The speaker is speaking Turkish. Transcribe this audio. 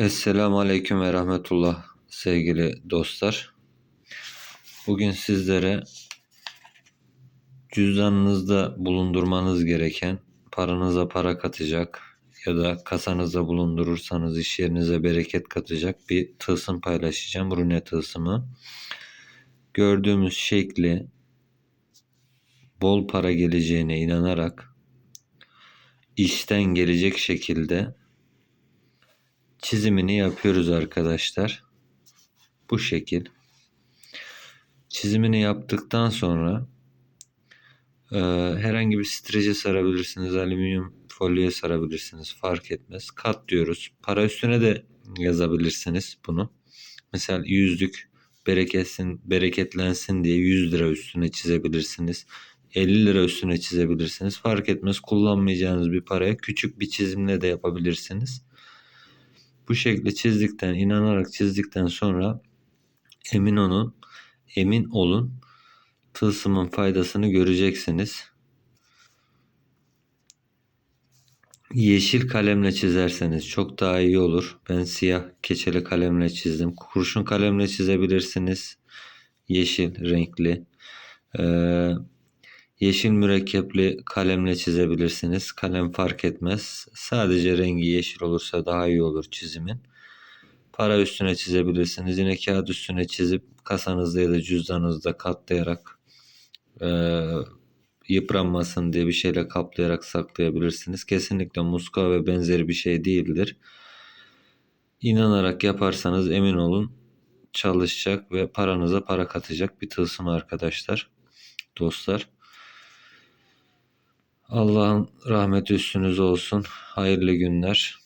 Esselamu Aleyküm ve Rahmetullah sevgili dostlar. Bugün sizlere cüzdanınızda bulundurmanız gereken paranıza para katacak ya da kasanızda bulundurursanız iş yerinize bereket katacak bir tılsım paylaşacağım. Rune tılsımı. Gördüğümüz şekli bol para geleceğine inanarak işten gelecek şekilde çizimini yapıyoruz arkadaşlar. Bu şekil. Çizimini yaptıktan sonra e, herhangi bir strece sarabilirsiniz, alüminyum folyoya sarabilirsiniz fark etmez. Kat diyoruz. Para üstüne de yazabilirsiniz bunu. Mesela yüzlük bereketsin, bereketlensin diye 100 lira üstüne çizebilirsiniz. 50 lira üstüne çizebilirsiniz. Fark etmez kullanmayacağınız bir paraya küçük bir çizimle de yapabilirsiniz. Bu şekli çizdikten, inanarak çizdikten sonra emin olun, emin olun tılsımın faydasını göreceksiniz. Yeşil kalemle çizerseniz çok daha iyi olur. Ben siyah keçeli kalemle çizdim. Kurşun kalemle çizebilirsiniz. Yeşil renkli. Ee, yeşil mürekkepli kalemle çizebilirsiniz. Kalem fark etmez. Sadece rengi yeşil olursa daha iyi olur çizimin. Para üstüne çizebilirsiniz. Yine kağıt üstüne çizip kasanızda ya da cüzdanınızda katlayarak e, yıpranmasın diye bir şeyle kaplayarak saklayabilirsiniz. Kesinlikle muska ve benzeri bir şey değildir. İnanarak yaparsanız emin olun çalışacak ve paranıza para katacak bir tılsım arkadaşlar, dostlar. Allah'ın rahmeti üstünüz olsun. Hayırlı günler.